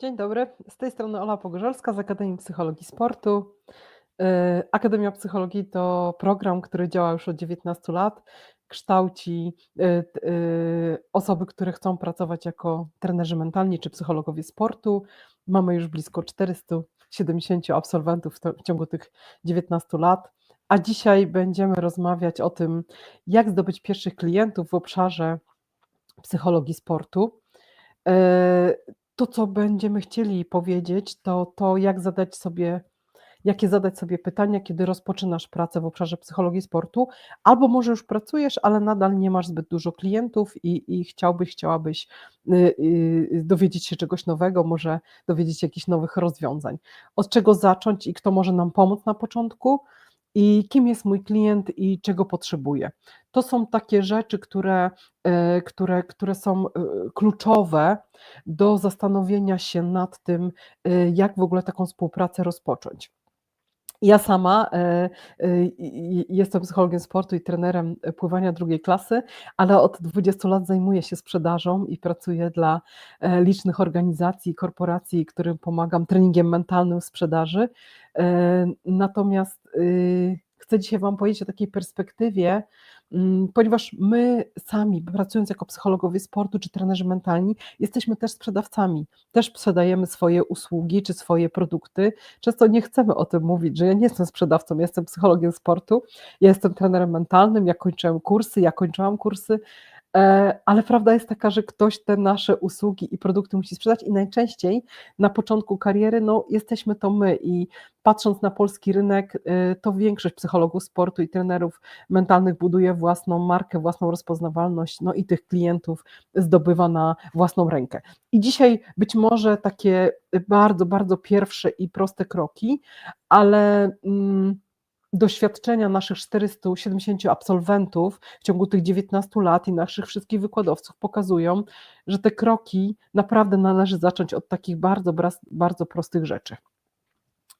Dzień dobry, z tej strony Ola Pogorzelska z Akademii Psychologii Sportu. Yy, Akademia Psychologii to program, który działa już od 19 lat. Kształci yy, yy, osoby, które chcą pracować jako trenerzy mentalni czy psychologowie sportu. Mamy już blisko 470 absolwentów w ciągu tych 19 lat. A dzisiaj będziemy rozmawiać o tym, jak zdobyć pierwszych klientów w obszarze psychologii sportu. To, co będziemy chcieli powiedzieć, to to, jak zadać sobie, jakie zadać sobie pytania, kiedy rozpoczynasz pracę w obszarze psychologii sportu, albo może już pracujesz, ale nadal nie masz zbyt dużo klientów i, i chciałbyś, chciałabyś y, y, dowiedzieć się czegoś nowego, może dowiedzieć się jakichś nowych rozwiązań. Od czego zacząć i kto może nam pomóc na początku? I kim jest mój klient i czego potrzebuje. To są takie rzeczy, które, e, które, które są e, kluczowe do zastanowienia się nad tym, e, jak w ogóle taką współpracę rozpocząć. Ja sama e, e, jestem psychologiem sportu i trenerem pływania drugiej klasy, ale od 20 lat zajmuję się sprzedażą i pracuję dla e, licznych organizacji i korporacji, którym pomagam treningiem mentalnym sprzedaży. Natomiast y, chcę dzisiaj Wam powiedzieć o takiej perspektywie, Mm, ponieważ my sami, pracując jako psychologowie sportu czy trenerzy mentalni, jesteśmy też sprzedawcami. Też sprzedajemy swoje usługi czy swoje produkty. Często nie chcemy o tym mówić, że ja nie jestem sprzedawcą, ja jestem psychologiem sportu, ja jestem trenerem mentalnym, ja kończyłem kursy, ja kończyłam kursy, ale prawda jest taka, że ktoś te nasze usługi i produkty musi sprzedać i najczęściej na początku kariery no, jesteśmy to my i patrząc na polski rynek, e, to większość psychologów sportu i trenerów mentalnych buduje własną markę, własną rozpoznawalność, no i tych klientów zdobywa na własną rękę. I dzisiaj być może takie bardzo, bardzo pierwsze i proste kroki, ale... Mm, doświadczenia naszych 470 absolwentów w ciągu tych 19 lat i naszych wszystkich wykładowców pokazują, że te kroki naprawdę należy zacząć od takich bardzo, bardzo prostych rzeczy.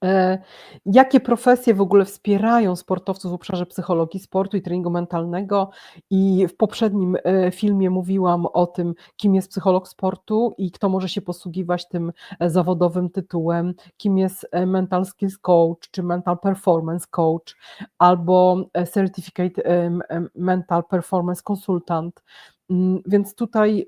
E, jakie profesje w ogóle wspierają sportowców w obszarze psychologii sportu i treningu mentalnego? I w poprzednim e, filmie mówiłam o tym, kim jest psycholog sportu i kto może się posługiwać tym e, zawodowym tytułem, kim jest Mental Skills Coach czy Mental Performance Coach albo Certificate Mental Performance Consultant. Mm, więc tutaj,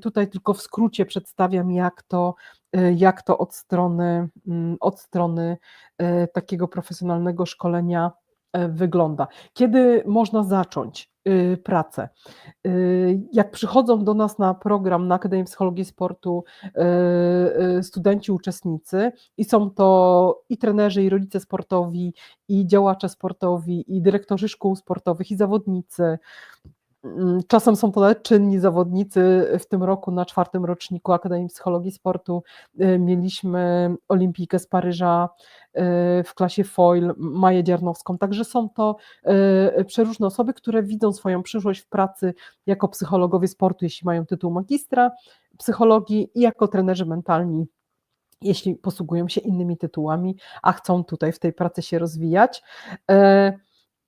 tutaj tylko w skrócie przedstawiam, jak to E, jak to od strony, mm, od strony e, takiego profesjonalnego szkolenia wygląda. Kiedy można zacząć y, pracę? Y, jak przychodzą do nas na program na Akademii Psychologii Sportu studenci, uczestnicy i są to i trenerzy, i rodzice sportowi, i działacze sportowi, i dyrektorzy szkół sportowych, i zawodnicy, czasem są to nawet czynni zawodnicy. W tym roku na czwartym roczniku Akademii Psychologii Sportu y, mieliśmy olimpijkę z Paryża y, w klasie foil, Maję Dziarnowską. Także są to y, przeróżne osoby, które widzą swoją przyszłość w pracy jako psychologowie sportu, jeśli mają tytuł magistra psychologii i jako trenerzy mentalni jeśli posługują się innymi tytułami, a chcą tutaj w tej pracy się rozwijać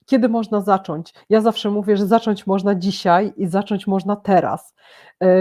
kiedy można zacząć? Ja zawsze mówię, że zacząć można dzisiaj i zacząć można teraz,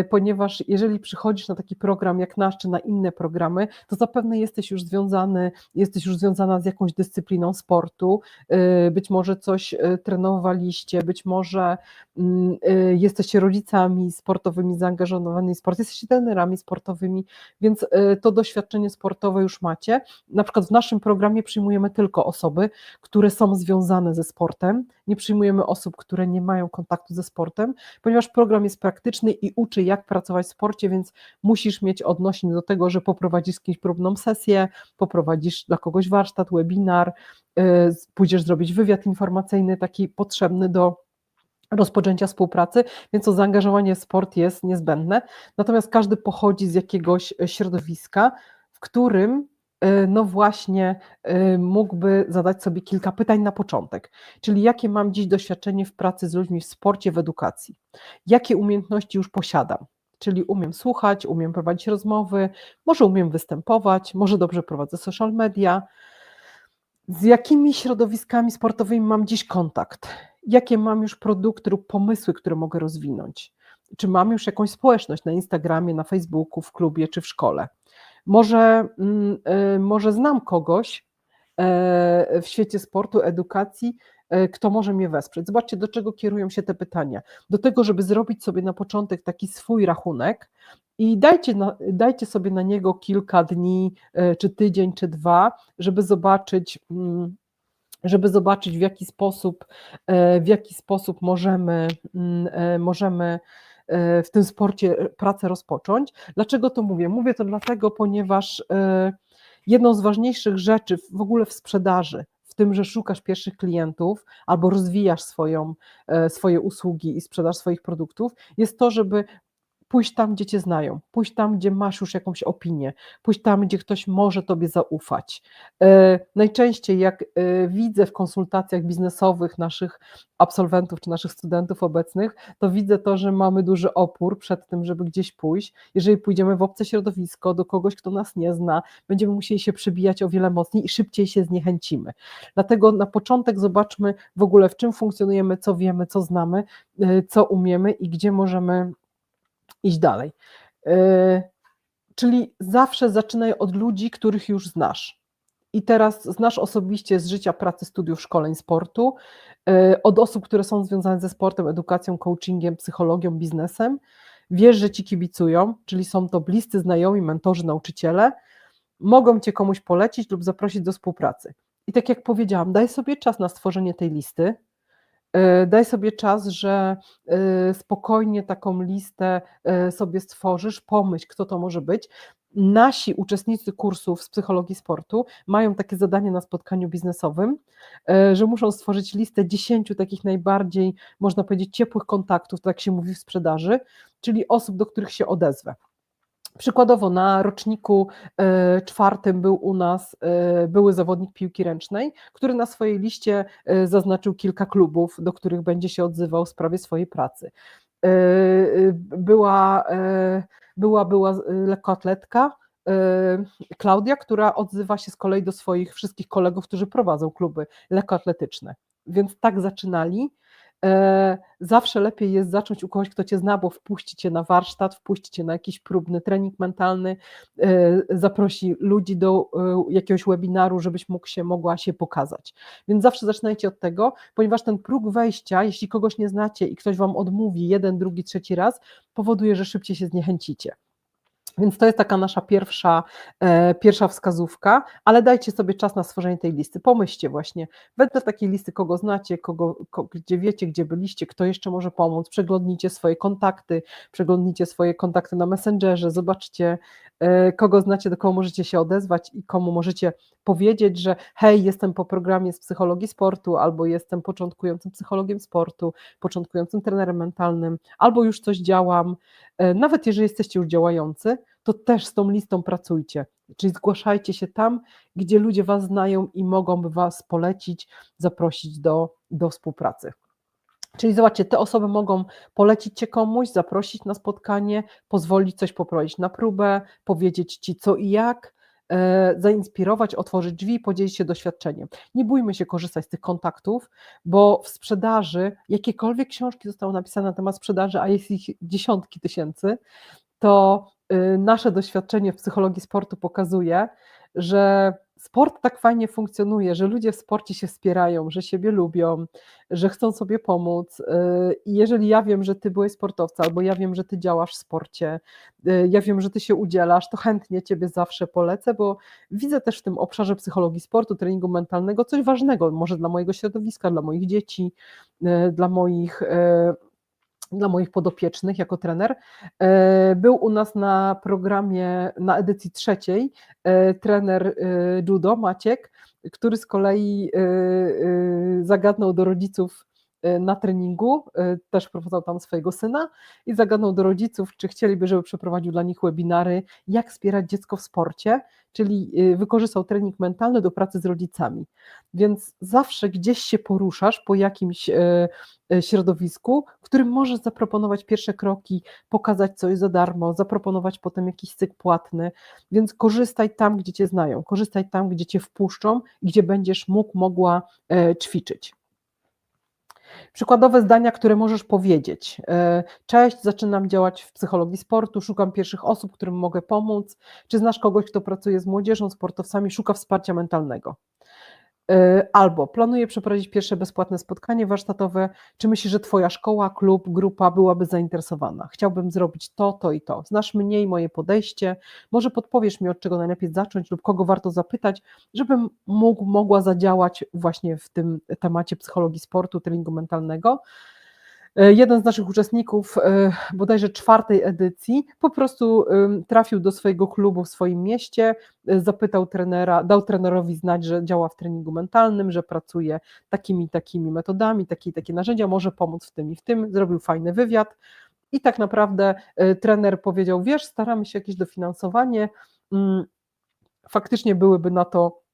ponieważ jeżeli przychodzisz na taki program jak nasz, czy na inne programy, to zapewne jesteś już związany, jesteś już związana z jakąś dyscypliną sportu, e, być może coś e, trenowaliście, być może mm, jesteście rodzicami sportowymi zaangażowanymi w sport, jesteście trenerami sportowymi, więc to doświadczenie sportowe już macie. Na przykład w naszym programie przyjmujemy tylko osoby, które są związane ze sportem, nie przyjmujemy osób, które nie mają kontaktu ze sportem, ponieważ program jest praktyczny i uczy, jak pracować w sporcie, więc musisz mieć odnośnik do tego, że poprowadzisz z kimś próbną sesję, poprowadzisz dla kogoś warsztat, webinar, y, pójdziesz zrobić wywiad informacyjny, taki potrzebny do rozpoczęcia współpracy, więc to zaangażowanie w sport jest niezbędne. Natomiast każdy pochodzi z jakiegoś środowiska, w którym no właśnie e, mógłby zadać sobie kilka pytań na początek. Czyli jakie mam dziś doświadczenie w pracy z ludźmi w sporcie, w edukacji? Jakie umiejętności już posiadam? Czyli umiem słuchać, umiem prowadzić rozmowy, może umiem występować, może dobrze prowadzę social media. Z jakimi środowiskami sportowymi mam dziś kontakt? Jakie mam już produkty lub pomysły, które mogę rozwinąć? Czy mam już jakąś społeczność na Instagramie, na Facebooku, w klubie czy w szkole? Może, mm, y, może znam kogoś e, w świecie sportu, edukacji, e, kto może mnie wesprzeć. Zobaczcie, do czego kierują się te pytania. Do tego, żeby zrobić sobie na początek taki swój rachunek i dajcie, dajcie sobie na niego kilka dni, e, czy tydzień, czy dwa, żeby zobaczyć, mm, żeby zobaczyć w jaki sposób, w jaki sposób możemy, mm, możemy E, w tym sporcie e, pracę rozpocząć. Dlaczego to mówię? Mówię to dlatego, ponieważ e, jedną z ważniejszych rzeczy w ogóle w sprzedaży, w tym, że szukasz pierwszych klientów albo rozwijasz swoją, swoje usługi i sprzedaż swoich produktów, jest to, żeby pójść tam, gdzie cię znają, pójść tam, gdzie masz już jakąś opinię, pójść tam, gdzie ktoś może tobie zaufać. E, najczęściej, jak e, widzę w konsultacjach biznesowych naszych absolwentów czy naszych studentów obecnych, to widzę to, że mamy duży opór przed tym, żeby gdzieś pójść. Jeżeli pójdziemy w obce środowisko, do kogoś, kto nas nie zna, będziemy musieli się przebijać o wiele mocniej i szybciej się zniechęcimy. Dlatego na początek zobaczmy w ogóle, w czym funkcjonujemy, co wiemy, co znamy, e, co umiemy i gdzie możemy iść dalej. E, czyli zawsze zaczynaj od ludzi, których już znasz. I teraz znasz osobiście z życia pracy, studiów, szkoleń, sportu, e, od osób, które są związane ze sportem, edukacją, coachingiem, psychologią, biznesem. Wiesz, że ci kibicują, czyli są to bliscy znajomi, mentorzy, nauczyciele. Mogą cię komuś polecić lub zaprosić do współpracy. I tak jak powiedziałam, daj sobie czas na stworzenie tej listy, daj sobie czas, że e, spokojnie taką listę e, sobie stworzysz, pomyśl, kto to może być. Nasi uczestnicy kursów z psychologii sportu mają takie zadanie na spotkaniu biznesowym, że muszą stworzyć listę 10 takich najbardziej, można powiedzieć, ciepłych kontaktów, tak się mówi w sprzedaży, czyli osób, do których się odezwę. Przykładowo na roczniku e, czwartym był u nas e, były zawodnik piłki ręcznej, który na swojej liście e, zaznaczył kilka klubów, do których będzie się odzywał w sprawie swojej pracy. Była, była, była lekkoatletka, Klaudia, która odzywa się z kolei do swoich wszystkich kolegów, którzy prowadzą kluby lekkoatletyczne. Więc tak zaczynali zawsze lepiej jest zacząć u kogoś, kto cię zna, bo wpuści cię na warsztat, wpuści cię na jakiś próbny trening mentalny, e, zaprosi ludzi do e, jakiegoś webinaru, żebyś mógł się, mogła się pokazać. Więc zawsze zaczynajcie od tego, ponieważ ten próg wejścia, jeśli kogoś nie znacie i ktoś wam odmówi jeden, drugi, trzeci raz, powoduje, że szybciej się zniechęcicie. Więc to jest taka nasza pierwsza, e, pierwsza wskazówka, ale dajcie sobie czas na stworzenie tej listy. Pomyślcie właśnie, wedle takiej listy, kogo znacie, kogo, ko, gdzie wiecie, gdzie byliście, kto jeszcze może pomóc, przeglądnijcie swoje kontakty, przeglądnijcie swoje kontakty na Messengerze, zobaczcie, e, kogo znacie, do kogo możecie się odezwać i komu możecie powiedzieć, że hej, jestem po programie z psychologii sportu, albo jestem początkującym psychologiem sportu, początkującym trenerem mentalnym, albo już coś działam, nawet jeżeli jesteście już działający, to też z tą listą pracujcie. Czyli zgłaszajcie się tam, gdzie ludzie Was znają i mogą Was polecić, zaprosić do, do współpracy. Czyli zobaczcie, te osoby mogą polecić Cię komuś, zaprosić na spotkanie, pozwolić coś poprowadzić na próbę, powiedzieć Ci co i jak, E, zainspirować, otworzyć drzwi, podzielić się doświadczeniem. Nie bójmy się korzystać z tych kontaktów, bo w sprzedaży jakiekolwiek książki zostały napisane na temat sprzedaży, a jest ich dziesiątki tysięcy, to y, nasze doświadczenie w psychologii sportu pokazuje, że sport tak fajnie funkcjonuje, że ludzie w sporcie się wspierają, że siebie lubią, że chcą sobie pomóc. Y, I jeżeli ja wiem, że ty byłeś sportowcem, albo ja wiem, że ty działasz w sporcie, y, ja wiem, że ty się udzielasz, to chętnie ciebie zawsze polecę, bo widzę też w tym obszarze psychologii sportu, treningu mentalnego coś ważnego, może dla mojego środowiska, dla moich dzieci, y, dla moich dla moich podopiecznych jako trener. E, był u nas na programie, na edycji trzeciej, e, trener e, judo Maciek, który z kolei zagadnął do rodziców na treningu, też prowadzał tam swojego syna i zagadnął do rodziców, czy chcieliby, żeby przeprowadził dla nich webinary, jak wspierać dziecko w sporcie, czyli wykorzystał trening mentalny do pracy z rodzicami. Więc zawsze gdzieś się poruszasz po jakimś środowisku, w którym możesz zaproponować pierwsze kroki, pokazać coś za darmo, zaproponować potem jakiś cykl płatny, więc korzystaj tam, gdzie cię znają, korzystaj tam, gdzie cię wpuszczą, gdzie będziesz mógł, mogła e, ćwiczyć. Przykładowe zdania, które możesz powiedzieć. E, Cześć, zaczynam działać w psychologii sportu, szukam pierwszych osób, którym mogę pomóc. Czy znasz kogoś, kto pracuje z młodzieżą, sportowcami, szuka wsparcia mentalnego? E, Albo planuję przeprowadzić pierwsze bezpłatne spotkanie warsztatowe. Czy myślisz, że Twoja szkoła, klub, grupa byłaby zainteresowana? Chciałbym zrobić to, to i to. Znasz mnie i moje podejście. Może podpowiesz mi, od czego najlepiej zacząć lub kogo warto zapytać, żebym mógł, mogła zadziałać właśnie w tym temacie psychologii sportu, treningu mentalnego. E, Jeden z naszych uczestników, e, bodajże czwartej edycji, po prostu trafił do swojego klubu w swoim mieście, e, zapytał trenera, dał trenerowi znać, że działa w treningu mentalnym, że pracuje takimi, takimi metodami, takie, takie narzędzia, może pomóc w tym i w tym, zrobił fajny wywiad. I tak naprawdę trener powiedział, wiesz, staramy się jakieś dofinansowanie, mm, faktycznie byłyby na to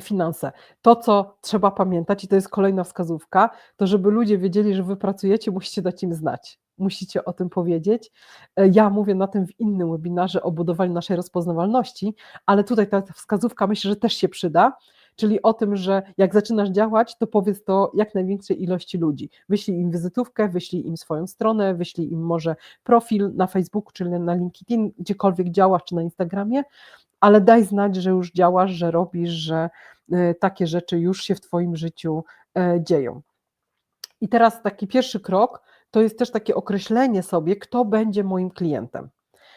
finanse. To, co trzeba pamiętać, i to jest kolejna wskazówka, to żeby ludzie wiedzieli, że wy pracujecie, musicie dać im znać. Musicie o tym powiedzieć. E, Ja mówię na tym w innym webinarze o budowaniu naszej rozpoznawalności, ale tutaj ta wskazówka myślę, że też się przyda, czyli o tym, że jak zaczynasz działać, to powiedz to jak największej ilości ludzi. Wyślij im wizytówkę, wyślij im swoją stronę, wyślij im może profil na Facebooku, czyli na LinkedIn, gdziekolwiek działasz, czy na Instagramie, ale daj znać, że już działasz, że robisz, że e, takie rzeczy już się w Twoim życiu e, dzieją. I teraz taki pierwszy krok to jest też takie określenie sobie, kto będzie moim klientem.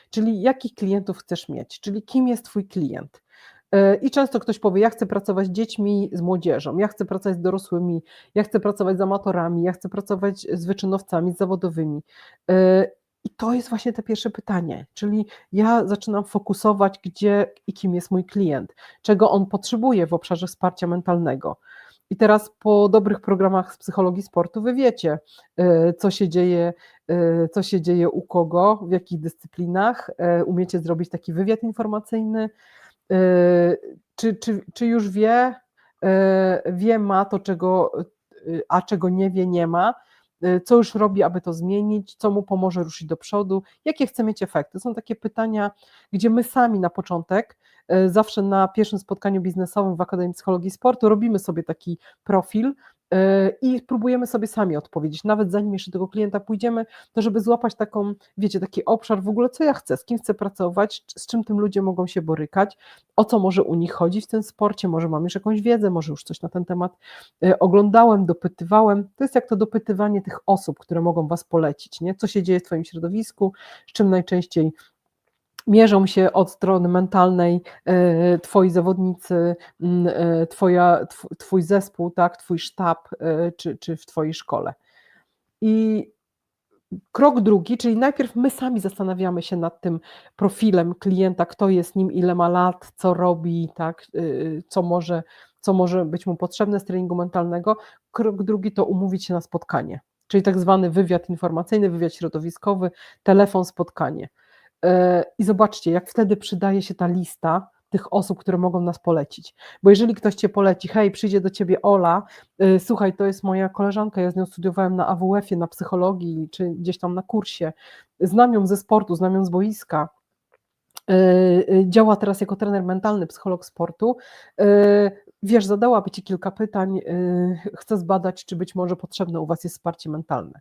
Czyli jakich klientów chcesz mieć, czyli kim jest Twój klient. E, I często ktoś powie: Ja chcę pracować z dziećmi, z młodzieżą, ja chcę pracować z dorosłymi, ja chcę pracować z amatorami, ja chcę pracować z wyczynowcami, z zawodowymi. I to jest właśnie to pierwsze pytanie, czyli ja zaczynam fokusować, gdzie i kim jest mój klient, czego on potrzebuje w obszarze wsparcia mentalnego. I teraz po dobrych programach z psychologii sportu wy wiecie, e, co się dzieje, e, co się dzieje u kogo, w jakich dyscyplinach. e, Umiecie zrobić taki wywiad informacyjny. Czy, czy, czy już wie, wie ma to, czego, a czego nie wie, nie ma, co już robi, aby to zmienić, co mu pomoże ruszyć do przodu, jakie chce mieć efekty. Są takie pytania, gdzie my sami na początek, e, zawsze na pierwszym spotkaniu biznesowym w Akademii Psychologii Sportu robimy sobie taki profil i próbujemy sobie sami odpowiedzieć, nawet zanim jeszcze tego klienta pójdziemy, to żeby złapać taką, wiecie, taki obszar w ogóle, co ja chcę, z kim chcę pracować, z czym tym ludzie mogą się borykać, o co może u nich chodzi w tym sporcie, może mam już jakąś wiedzę, może już coś na ten temat e, oglądałem, dopytywałem. To jest jak to dopytywanie tych osób, które mogą Was polecić, nie? co się dzieje w Twoim środowisku, z czym najczęściej mierzą się od strony mentalnej e, twoi zawodnicy, e, twoja, tw- twój zespół, tak, twój sztab, e, czy, czy w twojej szkole. I krok drugi, czyli najpierw my sami zastanawiamy się nad tym profilem klienta, kto jest nim, ile ma lat, co robi, tak, co może, co może być mu potrzebne z treningu mentalnego. Krok drugi to umówić się na spotkanie, czyli tak zwany wywiad informacyjny, wywiad środowiskowy, telefon, spotkanie. E, I zobaczcie, jak wtedy przydaje się ta lista tych osób, które mogą nas polecić. Bo jeżeli ktoś cię poleci, hej, przyjdzie do ciebie Ola, y, słuchaj, to jest moja koleżanka, ja z nią studiowałem na AWF-ie, na psychologii, czy gdzieś tam na kursie, znam ją ze sportu, znam ją z boiska, y, działa teraz jako trener mentalny, psycholog sportu. Wiesz, zadałaby ci kilka pytań, chcę zbadać, czy być może potrzebne u was jest wsparcie mentalne.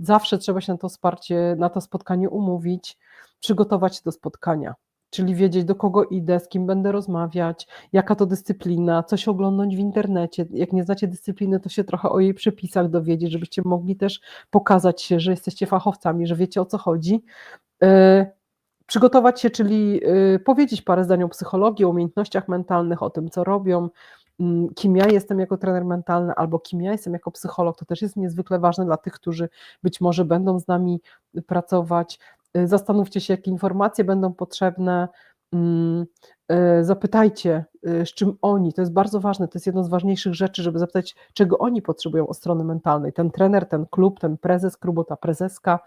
Zawsze trzeba się na to wsparcie, na to spotkanie umówić, przygotować się do spotkania, czyli wiedzieć, do kogo idę, z kim będę rozmawiać, jaka to dyscyplina, coś oglądać w internecie. Jak nie znacie dyscypliny, to się trochę o jej przepisach dowiedzieć, żebyście mogli też pokazać się, że jesteście fachowcami, że wiecie o co chodzi. E, Przygotować się, czyli e, powiedzieć parę zdań o psychologii, o umiejętnościach mentalnych, o tym, co robią, kim ja jestem jako trener mentalny, albo kim ja jestem jako psycholog. To też jest niezwykle ważne dla tych, którzy być może będą z nami pracować. Y, Zastanówcie się, jakie informacje będą potrzebne. mm, y, Zapytajcie, y, z czym oni, to jest bardzo ważne, to jest jedno z ważniejszych rzeczy, żeby zapytać, czego oni potrzebują od strony mentalnej. Ten trener, ten klub, ten prezes klubu, ta prezeska,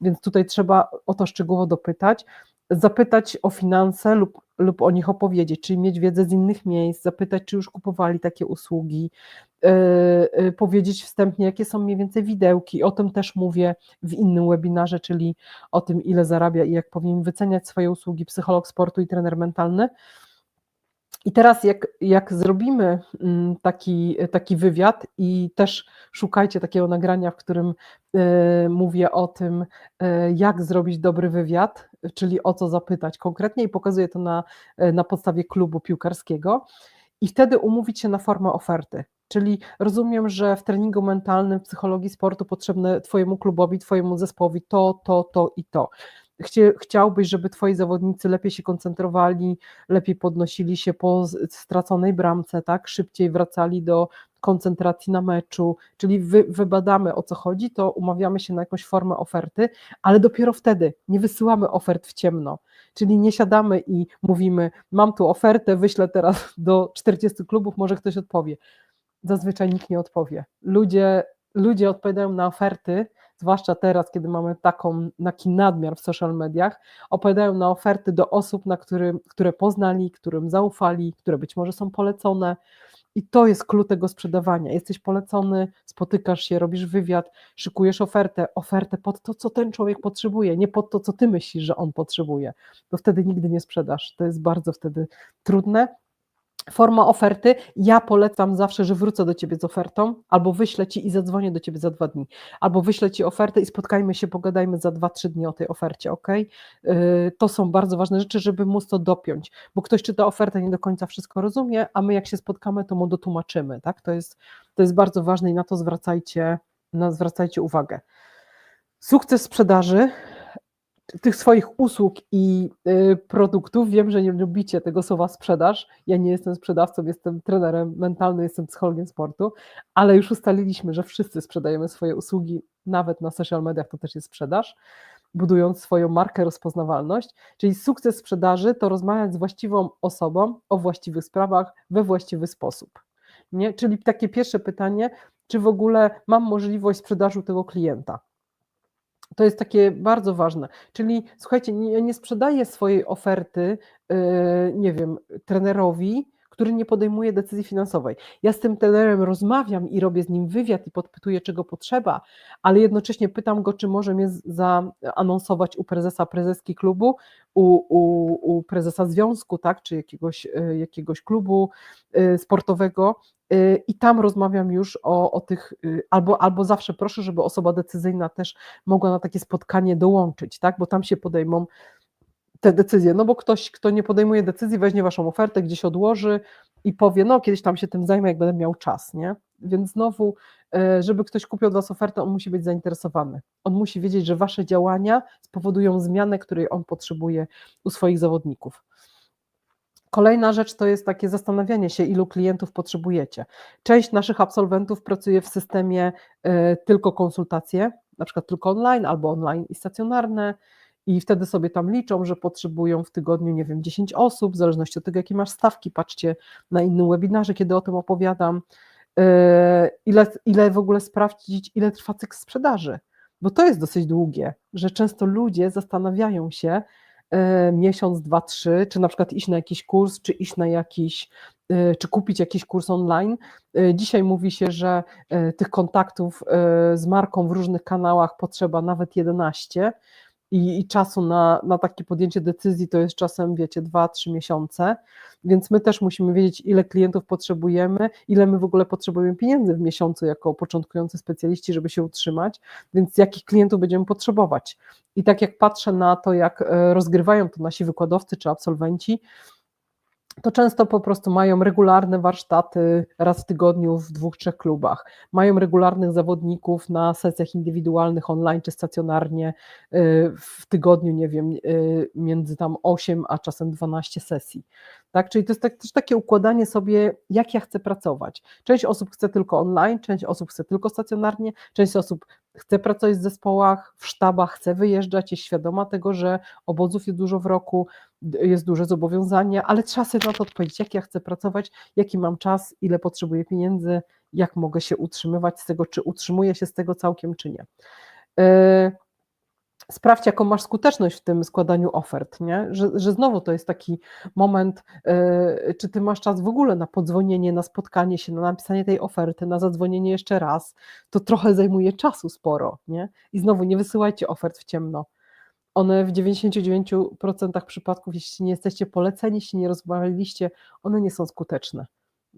więc tutaj trzeba o to szczegółowo dopytać. Zapytać o finanse lub, lub o nich opowiedzieć, czyli mieć wiedzę z innych miejsc, zapytać, czy już kupowali takie usługi, yy, yy, powiedzieć wstępnie, jakie są mniej więcej widełki. O tym też mówię w innym webinarze, czyli o tym, ile zarabia i jak powinien wyceniać swoje usługi psycholog sportu i trener mentalny. I teraz jak, jak zrobimy mm, taki, taki wywiad i też szukajcie takiego nagrania, w którym y, mówię o tym, y, jak zrobić dobry wywiad, czyli o co zapytać. Konkretnie i pokazuję to na, na podstawie klubu piłkarskiego. I wtedy umówić się na formę oferty. Czyli rozumiem, że w treningu mentalnym, w psychologii sportu potrzebne Twojemu klubowi, Twojemu zespołowi to, to, to i to chciałbyś, żeby twoi zawodnicy lepiej się koncentrowali, lepiej podnosili się po straconej bramce, tak, szybciej wracali do koncentracji na meczu, czyli wy, wybadamy o co chodzi, to umawiamy się na jakąś formę oferty, ale dopiero wtedy nie wysyłamy ofert w ciemno, czyli nie siadamy i mówimy, mam tu ofertę, wyślę teraz do 40 klubów, może ktoś odpowie. Zazwyczaj nikt nie odpowie. Ludzie, ludzie odpowiadają na oferty, zwłaszcza teraz, kiedy mamy taką, taki nadmiar w social mediach, opowiadają na oferty do osób, na który, które poznali, którym zaufali, które być może są polecone. I to jest klucz tego sprzedawania. Jesteś polecony, spotykasz się, robisz wywiad, szykujesz ofertę, ofertę pod to, co ten człowiek potrzebuje, nie pod to, co ty myślisz, że on potrzebuje. To wtedy nigdy nie sprzedasz. To jest bardzo wtedy trudne, Forma oferty, ja polecam zawsze, że wrócę do Ciebie z ofertą, albo wyślę Ci i zadzwonię do Ciebie za dwa dni, albo wyślę Ci ofertę i spotkajmy się, pogadajmy za dwa, trzy dni o tej ofercie, ok? To są bardzo ważne rzeczy, żeby móc to dopiąć, bo ktoś czyta ofertę, nie do końca wszystko rozumie, a my jak się spotkamy, to mu dotłumaczymy, tak? To jest, to jest bardzo ważne i na to zwracajcie, na zwracajcie uwagę. Sukces sprzedaży tych swoich usług i y, produktów. Wiem, że nie lubicie tego słowa sprzedaż. Ja nie jestem sprzedawcą, jestem trenerem mentalnym, jestem psychologiem sportu, ale już ustaliliśmy, że wszyscy sprzedajemy swoje usługi, nawet na social mediach to też jest sprzedaż, budując swoją markę, rozpoznawalność. Czyli sukces sprzedaży to rozmawiać z właściwą osobą o właściwych sprawach we właściwy sposób. Nie? Czyli takie pierwsze pytanie, czy w ogóle mam możliwość sprzedaży tego klienta? To jest takie bardzo ważne. Czyli słuchajcie, nie, nie sprzedaję swojej oferty, yy, nie wiem, trenerowi, który nie podejmuje decyzji finansowej. Ja z tym trenerem rozmawiam i robię z nim wywiad i podpytuję, czego potrzeba, ale jednocześnie pytam go, czy może mnie zaanonsować u prezesa, prezeski klubu, u, u, u prezesa związku, tak, czy jakiegoś, yy, jakiegoś klubu yy, sportowego Y, i tam rozmawiam już o, o tych, y, albo, albo zawsze proszę, żeby osoba decyzyjna też mogła na takie spotkanie dołączyć, tak? bo tam się podejmą te decyzje, no bo ktoś, kto nie podejmuje decyzji, weźmie waszą ofertę, gdzieś odłoży i powie, no kiedyś tam się tym zajmę, jak będę miał czas, nie? Więc znowu, y, żeby ktoś kupił od was ofertę, on musi być zainteresowany. On musi wiedzieć, że wasze działania spowodują zmianę, której on potrzebuje u swoich zawodników. Kolejna rzecz to jest takie zastanawianie się, ilu klientów potrzebujecie. Część naszych absolwentów pracuje w systemie y, tylko konsultacje, na przykład tylko online albo online i stacjonarne, i wtedy sobie tam liczą, że potrzebują w tygodniu, nie wiem, 10 osób, w zależności od tego, jakie masz stawki. Patrzcie na innym webinarze, kiedy o tym opowiadam. Y, ile, ile w ogóle sprawdzić, ile trwa cykl sprzedaży, bo to jest dosyć długie, że często ludzie zastanawiają się, E, miesiąc, dwa, trzy, czy na przykład iść na jakiś kurs, czy iść na jakiś, e, czy kupić jakiś kurs online. E, dzisiaj mówi się, że tych kontaktów z marką w różnych kanałach potrzeba nawet 11 i, i czasu na, na takie podjęcie decyzji to jest czasem, wiecie, 2-3 miesiące, więc my też musimy wiedzieć, ile klientów potrzebujemy, ile my w ogóle potrzebujemy pieniędzy w miesiącu jako początkujący specjaliści, żeby się utrzymać, więc jakich klientów będziemy potrzebować. I tak jak patrzę na to, jak e, rozgrywają to nasi wykładowcy czy absolwenci, to często po prostu mają regularne warsztaty raz w tygodniu w dwóch, trzech klubach. Mają regularnych zawodników na sesjach indywidualnych online czy stacjonarnie y, w tygodniu, nie wiem, y, między tam 8 a czasem 12 sesji. Tak? Czyli to jest tak, też takie układanie sobie, jak ja chcę pracować. Część osób chce tylko online, część osób chce tylko stacjonarnie, część osób chce pracować w zespołach, w sztabach, chce wyjeżdżać, jest świadoma tego, że obozów jest dużo w roku, jest duże zobowiązanie, ale trzeba sobie na to odpowiedzieć, jak ja chcę pracować, jaki mam czas, ile potrzebuję pieniędzy, jak mogę się utrzymywać z tego, czy utrzymuję się z tego całkiem, czy nie. E, sprawdź, jaką masz skuteczność w tym składaniu ofert, nie? Że, że znowu to jest taki moment, yy, czy ty masz czas w ogóle na podzwonienie, na spotkanie się, na napisanie tej oferty, na zadzwonienie jeszcze raz, to trochę zajmuje czasu sporo, nie? I znowu nie wysyłajcie ofert w ciemno. one w 99% przypadków, jeśli nie jesteście poleceni, jeśli nie rozmawialiście, one nie są skuteczne.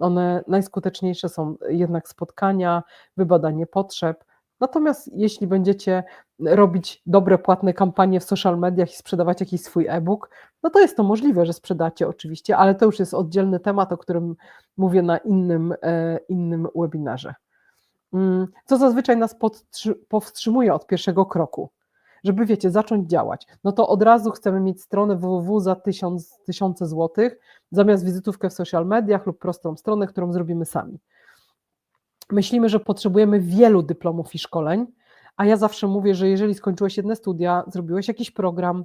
One najskuteczniejsze są jednak spotkania, wybadanie potrzeb. Natomiast jeśli będziecie robić dobre, płatne kampanie w social mediach i sprzedawać jakiś swój e-book, no to jest to możliwe, że sprzedacie oczywiście, ale to już jest oddzielny temat, o którym mówię na innym, e, innym webinarze. Mm, Co zazwyczaj nas powstrzymuje od pierwszego kroku? Żeby, wiecie, zacząć działać, no to od razu chcemy mieć stronę www za tysiąc, tysiące złotych, zamiast wizytówkę w social mediach lub prostą stronę, którą zrobimy sami. Myślimy, że potrzebujemy wielu dyplomów i szkoleń, a ja zawsze mówię, że jeżeli skończyłeś jedne studia, zrobiłeś jakiś program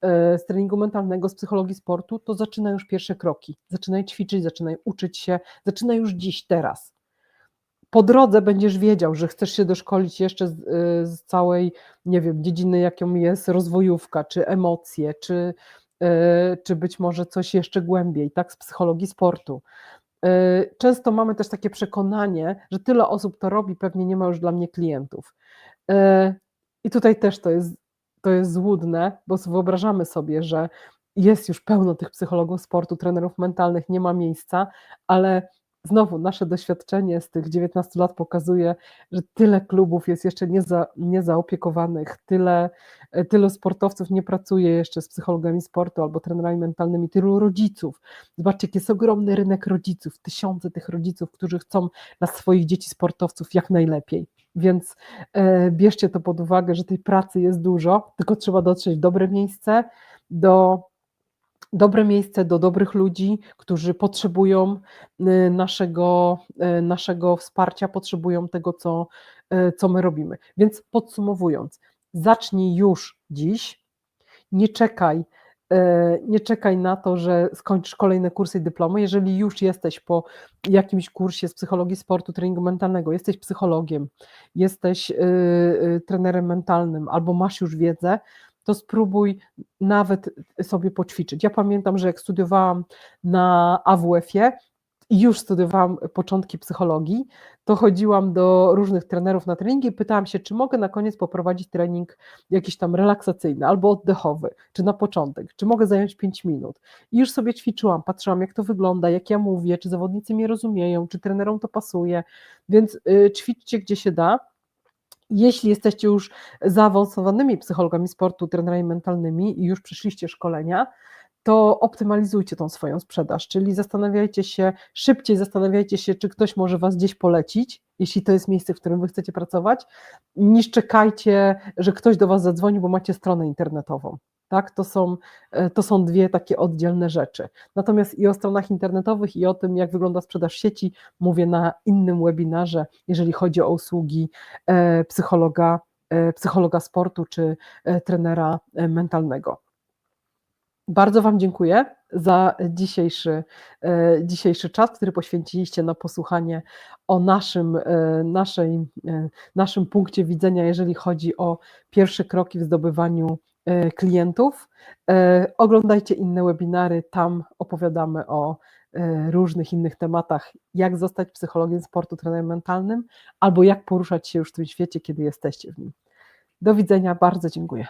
e, z treningu mentalnego, z psychologii sportu, to zaczynaj już pierwsze kroki. Zaczynaj ćwiczyć, zaczynaj uczyć się, zaczynaj już dziś, teraz. Po drodze będziesz wiedział, że chcesz się doszkolić jeszcze z, y, z całej, nie wiem, dziedziny, jaką jest rozwojówka, czy emocje, czy, y, czy być może coś jeszcze głębiej, tak, z psychologii sportu. Y, Często mamy też takie przekonanie, że tyle osób to robi, pewnie nie ma już dla mnie klientów. Y, I tutaj też to jest, to jest złudne, bo wyobrażamy sobie, że jest już pełno tych psychologów sportu, trenerów mentalnych, nie ma miejsca, ale znowu nasze doświadczenie z tych 19 lat pokazuje, że tyle klubów jest jeszcze nieza, niezaopiekowanych, tyle, tyle sportowców nie pracuje jeszcze z psychologami sportu albo trenerami mentalnymi, tylu rodziców. Zobaczcie, jaki jest ogromny rynek rodziców, tysiące tych rodziców, którzy chcą dla swoich dzieci sportowców jak najlepiej. Więc e, bierzcie to pod uwagę, że tej pracy jest dużo, tylko trzeba dotrzeć w dobre miejsce, do dobre miejsce do dobrych ludzi, którzy potrzebują y, naszego, y, naszego wsparcia, potrzebują tego, co, y, co my robimy. Więc podsumowując, zacznij już dziś, nie czekaj, nie czekaj na to, że skończysz kolejne kursy i dyplomy. Jeżeli już jesteś po jakimś kursie z psychologii sportu, treningu mentalnego, jesteś psychologiem, jesteś trenerem mentalnym albo masz już wiedzę, to spróbuj nawet sobie poćwiczyć. Ja pamiętam, że jak studiowałam na AWF-ie i już studiowałam początki psychologii, to chodziłam do różnych trenerów na treningi i pytałam się, czy mogę na koniec poprowadzić trening jakiś tam relaksacyjny albo oddechowy, czy na początek, czy mogę zająć 5 minut. I już sobie ćwiczyłam, patrzyłam, jak to wygląda, jak ja mówię, czy zawodnicy mnie rozumieją, czy trenerom to pasuje, więc y, ćwiczcie gdzie się da jeśli jesteście już zaawansowanymi psychologami sportu, trenerami mentalnymi i już przyszliście szkolenia, to optymalizujcie tą swoją sprzedaż, czyli zastanawiajcie się, szybciej zastanawiajcie się, czy ktoś może Was gdzieś polecić, jeśli to jest miejsce, w którym Wy chcecie pracować, niż czekajcie, że ktoś do Was zadzwoni, bo macie stronę internetową. Tak, to są, e, to są dwie takie oddzielne rzeczy. Natomiast i o stronach internetowych, i o tym, jak wygląda sprzedaż sieci, mówię na innym webinarze, jeżeli chodzi o usługi e, psychologa, e, psychologa sportu czy trenera mentalnego. Bardzo Wam dziękuję za dzisiejszy, dzisiejszy czas, który poświęciliście na posłuchanie o naszym, naszej, naszym punkcie widzenia, jeżeli chodzi o pierwsze kroki w zdobywaniu klientów. E, oglądajcie inne webinary, tam opowiadamy o e, różnych innych tematach, jak zostać psychologiem sportu, trenerem mentalnym, albo jak poruszać się już w tym świecie, kiedy jesteście w nim. Do widzenia, bardzo dziękuję.